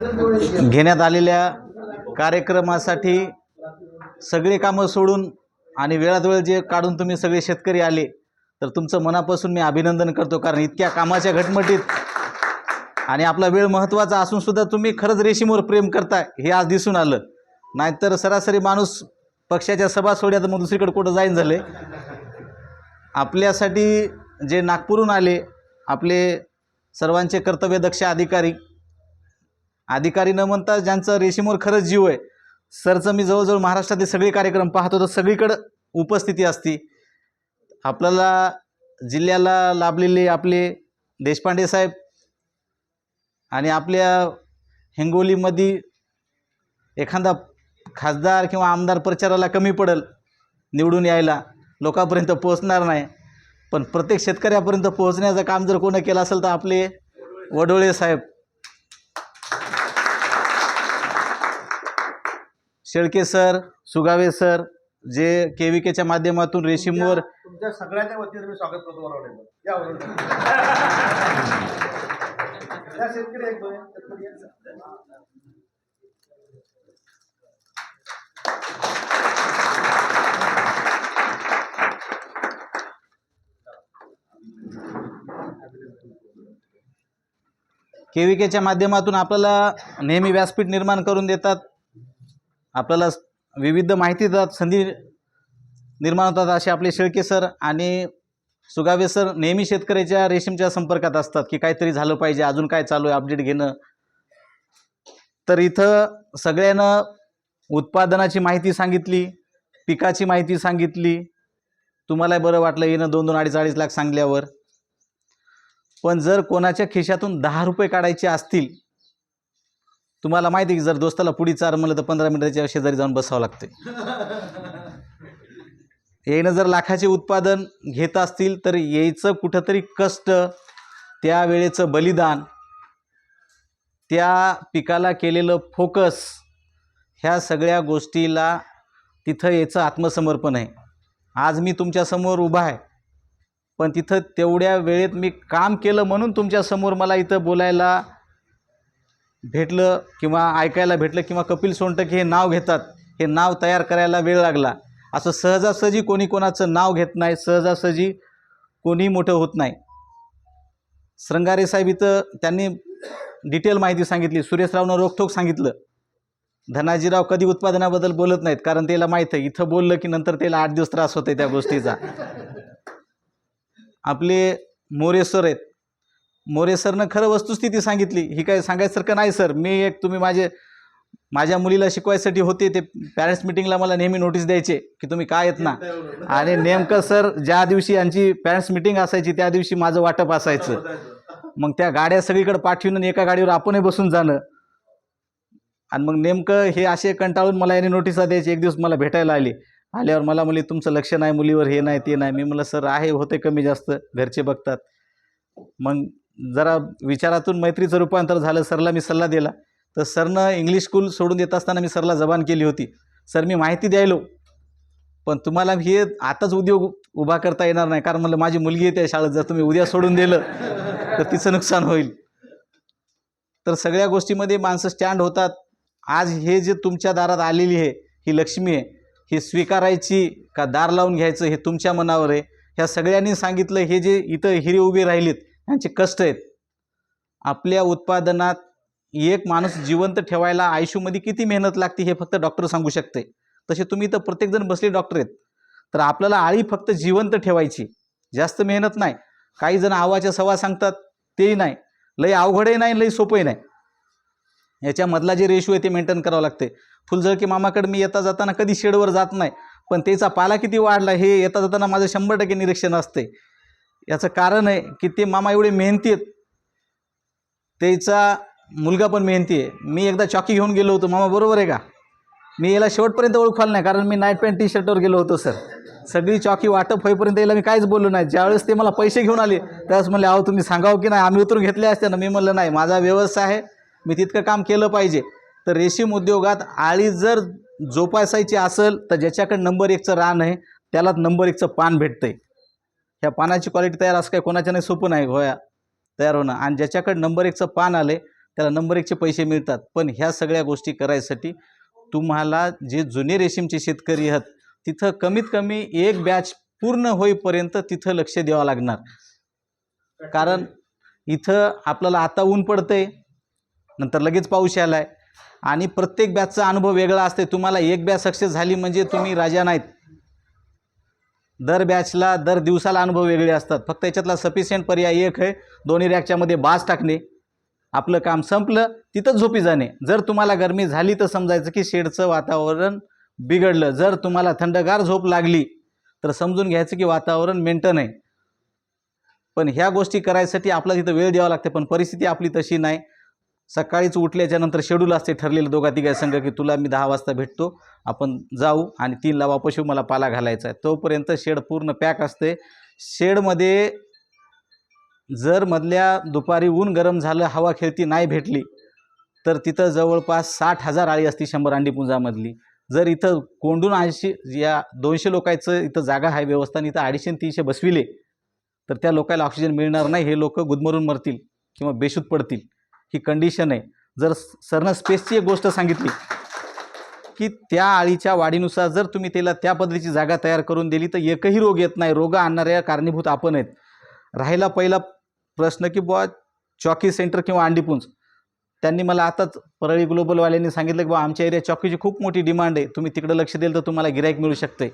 घेण्यात आलेल्या कार्यक्रमासाठी सगळे कामं सोडून आणि वेळात वेळ जे काढून तुम्ही सगळे शेतकरी आले तर तुमचं मनापासून मी अभिनंदन करतो कारण इतक्या कामाच्या घटमटीत आणि आपला वेळ महत्त्वाचा असून सुद्धा तुम्ही खरंच रेशीमवर प्रेम करताय हे आज दिसून आलं. नाहीतर सरासरी माणूस पक्षाच्या सभा सोड्यात मग दुसरीकडे कुठं जाईन झाले. आपल्यासाठी जे नागपूरहून आले आपले सर्वांचे कर्तव्यदक्ष अधिकारी अधिकारी न म्हणता ज्यांचं रेशीमवर खरंच जीव आहे सरचं मी जवळजवळ महाराष्ट्रातले सगळे कार्यक्रम पाहतो तर सगळीकडं उपस्थिती असती. आपल्याला जिल्ह्याला लाभलेले आपले देशपांडे साहेब आणि आपल्या हिंगोलीमध्ये एखादा खासदार किंवा आमदार प्रचाराला कमी पडेल निवडून यायला लोकांपर्यंत पोहोचणार नाही. पण प्रत्येक शेतकऱ्यापर्यंत पोहोचण्याचं काम जर कोणं केलं असेल तर आपले Vadole Saheb Shelke sir Sugave sir J K V केच्या माध्यमातून रेशीमवर तुमच्या सगळ्यांच्या वतीने मी स्वागत करतो बरोबर या बरोबर या शेतकरी एक दोन शेतकरी या. के व्ही केच्या माध्यमातून आपल्याला नेहमी व्यासपीठ निर्माण करून देतात. आपल्याला विविध माहिती देतात संधी निर्माण होतात असे आपले शेळके सर आणि सुगावे सर नेहमी शेतकऱ्याच्या रेशीमच्या संपर्कात असतात की काहीतरी झालं पाहिजे अजून काय चालू आहे अपडेट घेणं. तर इथं सगळ्यांना उत्पादनाची माहिती सांगितली पिकाची माहिती सांगितली. तुम्हाला बरं वाटलं येणं दोन दोन अडीच अडीच लाख सांगल्यावर. पण जर कोणाच्या खिशातून दहा रुपये काढायचे असतील तुम्हाला माहिती आहे की जर दोस्ताला पुढी चार म्हणलं तर पंधरा मिनिटाच्या शेजारी जाऊन बसावं लागते. येणं जर लाखाचे उत्पादन घेत असतील तर यायचं कुठंतरी कष्ट त्या वेळेचं बलिदान त्या पिकाला केलेलं फोकस ह्या सगळ्या गोष्टीला तिथं याचं आत्मसमर्पण आहे. आज मी तुमच्यासमोर उभा आहे पण तिथं तेवढ्या वेळेत मी काम केलं म्हणून तुमच्यासमोर मला इथं बोलायला भेटलं किंवा ऐकायला भेटलं किंवा कपिल सोनटक हे नाव घेतात हे नाव तयार करायला वेळ लागला. असं सहजासहजी कोणी कोणाचं नाव घेत नाही सहजासहजी कोणी मोठं होत नाही. श्रंगारे साहेब इथं त्यांनी डिटेल माहिती सांगितली सुरेशरावनं रोखोक सांगितलं. धनाजीराव कधी उत्पादनाबद्दल बोलत नाहीत कारण त्याला माहीत आहे इथं बोललं की नंतर त्याला आठ दिवस त्रास होते त्या गोष्टीचा. आपले मोरे सर आहेत मोरे सरनं खरं वस्तुस्थिती सांगितली. ही काय सांगायसारखं नाही सर. मी एक तुम्ही माझे माझ्या मुलीला शिकवायसाठी होते ते पॅरेंट्स मिटिंगला मला नेहमी नोटीस द्यायचे की तुम्ही काय येत ना. आणि नेमकं सर ज्या दिवशी यांची पॅरेंट्स मिटिंग असायची त्या दिवशी माझं वाटप असायचं. मग त्या गाड्या सगळीकडे पाठवून आणि एका गाडीवर आपणही बसून जाणं. आणि मग नेमकं हे असे कंटाळून मला याने नोटिसा द्यायची. एक दिवस मला भेटायला आली. आल्यावर मला मुली तुमचं लक्ष नाही मुलीवर हे नाही ते नाही. मी म्हणलं सर आहे होते कमी जास्त. घरचे बघतात. मग जरा विचारातून मैत्रीचं रूपांतर झालं सरला मी सल्ला दिला. तर सरनं इंग्लिश स्कूल सोडून देत असताना मी सरला जबान केली होती. सर मी माहिती द्यायलो. पण तुम्हाला हे आताच उद्योग उभा करता येणार नाही. कारण म्हणलं माझी मुलगी येते शाळेत जर तुम्ही उद्या सोडून दिलं तर तिचं नुकसान होईल. तर सगळ्या गोष्टीमध्ये माणसं स्टँड होतात. आज हे जे तुमच्या दारात आलेली आहे ही लक्ष्मी आहे ही स्वीकारायची का दार लावून घ्यायचं हे तुमच्या मनावर आहे. ह्या सगळ्यांनी सांगितलं हे जे इथं हिरे उभे राहिलेत यांचे कष्ट आहेत. आपल्या उत्पादनात एक माणूस जिवंत ठेवायला आयुष्यमध्ये किती मेहनत लागते हे फक्त डॉक्टर सांगू शकते. तसे तुम्ही तर प्रत्येकजण बसले डॉक्टर आहेत. तर आपल्याला आळी फक्त जिवंत ठेवायची. जास्त मेहनत नाही. काही जण आवाच्या सवा सांगतात तेही नाही. लई अवघडही नाही लई सोपंही नाही. याच्यामधला जे रेशो आहे ते मेंटेन करावं लागते. फुलझळके मामाकडे मी येता जाताना कधी शेडवर जात नाही. पण त्याचा पाला किती वाढला हे येता जाताना माझं शंभर टक्के निरीक्षण असते. याचं कारण आहे की ते मामा एवढे मेहनती आहेत त्याचा मुलगा पण मेहनती आहे. मी एकदा चॉकी घेऊन गेलो होतो. मामा बरोबर आहे का? मी याला शेवटपर्यंत ओळखाल नाही कारण मी नाईट पॅन्ट टी शर्टवर गेलो होतो सर सगळी चॉकी वाटप होईपर्यंत याला मी काहीच बोललो नाही. ज्यावेळेस ते मला पैसे घेऊन आले त्यावेळेस म्हणले अहो तुम्ही सांगावं की नाही? आम्ही उतरून घेतले असते ना. मी म्हणलं नाही माझा व्यवसाय आहे. मी तितकं काम केलं पाहिजे. तर रेशीम उद्योगात आळी जर जोपासायची असेल तर ज्याच्याकडे नंबर एकचं रान आहे त्यालाच नंबर एकचं पान भेटतंय. ह्या पानाची क्वालिटी तयार असं काय कोणाच्या नाही सोपं नाही होया तयार होणं. आणि ज्याच्याकडे नंबर एकचं पान आले त्याला नंबर एकचे पैसे मिळतात. पण ह्या सगळ्या गोष्टी करायसाठी तुम्हाला जे जुने रेशीमचे शेतकरी आहेत तिथं कमीत कमी एक बॅच पूर्ण होईपर्यंत तिथं लक्ष द्यावं लागणार. कारण इथं आपल्याला आता ऊन पडतंय नंतर लगेच पाऊस आलाय आणि प्रत्येक बॅचचा अनुभव वेगळा असते तुम्हाला एक बॅच सक्सेस झाली म्हणजे तुम्ही राजा नाहीत. दर बॅचला दर दिवसाला अनुभव वेगळे असतात. फक्त याच्यातला सफिशियंट पर्याय एक आहे दोन्ही रॅकच्यामध्ये बास टाकणे. आपलं काम संपलं तिथंच झोपी जाणे. जर तुम्हाला गरमी झाली तर समजायचं की शेडचं वातावरण बिघडलं. जर तुम्हाला थंडगार झोप लागली तर समजून घ्यायचं की वातावरण मेंटेन आहे. पण ह्या गोष्टी करायसाठी आपला तिथं वेळ द्यावा लागते पण परिस्थिती आपली तशी नाही. सकाळीच उठल्याच्यानंतर शेड्यूल असते ठरलेलं दोघा तिघा संघ की तुला मी दहा वाजता भेटतो आपण जाऊ आणि तीनला वापस येऊ मला पाला घालायचा आहे. तोपर्यंत शेड पूर्ण पॅक असते. शेडमध्ये जर मधल्या दुपारी ऊन गरम झालं हवा खेळती नाही भेटली तर तिथं जवळपास साठ हजार आळी असती शंभर अंडीपुंजामधली जर इथं कोंडून ऐंशी या दोनशे लोकांचं इथं जागा आहे व्यवस्था इथं अडीचशे तीनशे बसविले तर त्या लोकांना ऑक्सिजन मिळणार नाही हे लोक गुदमरून मरतील किंवा बेशुद्ध पडतील. ही कंडिशन आहे. जर सरनं स्पेसची एक गोष्ट सांगितली की त्या आळीच्या वाढीनुसार जर तुम्ही त्याला त्या पद्धतीची जागा तयार करून दिली तर एकही रोग येत नाही. रोग आणणाऱ्या कारणीभूत आपण आहेत. राहिला पहिला प्रश्न की बुवा चॉकी सेंटर किंवा अंडीपुंज त्यांनी मला आताच परळी ग्लोबलवाल्यांनी सांगितलं की बुवा आमच्या एरिया चॉकीची खूप मोठी डिमांड आहे. तुम्ही तिकडं लक्ष दिलं तर तुम्हाला गिराईक मिळू शकते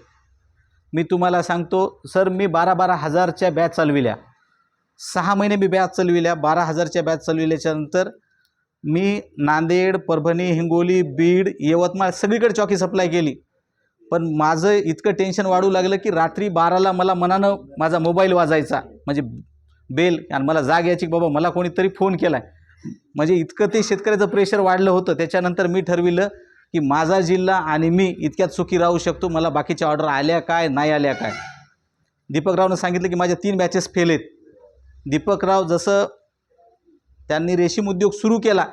मी तुम्हाला सांगतो सर मी बारा बारा हजारच्या बॅच चालविल्या. सहा महिने मी बॅच चालविल्या बारा हजारच्या बॅच चालविल्याच्यानंतर मी नांदेड परभणी हिंगोली बीड यवतमाळ सगळीकडे चॉकी सप्लाय केली. पण माझं इतकं टेन्शन वाढू लागलं की रात्री बाराला मला मनानं माझा मोबाईल वाजायचा. म्हणजे बेल आणि मला जाग यायची की बाबा मला कोणीतरी फोन केला आहे म्हणजे इतकं ते शेतकऱ्याचं प्रेशर वाढलं होतं. त्याच्यानंतर मी ठरविलं की माझा जिल्हा आणि मी इतक्यात सुखी राहू शकतो. मला बाकीच्या ऑर्डर आल्या काय नाही आल्या काय? दीपकरावनं सांगितलं की माझ्या तीन बॅचेस फेल आहेत. दीपकराव जसं त्यांनी रेशीम उद्योग सुरू केला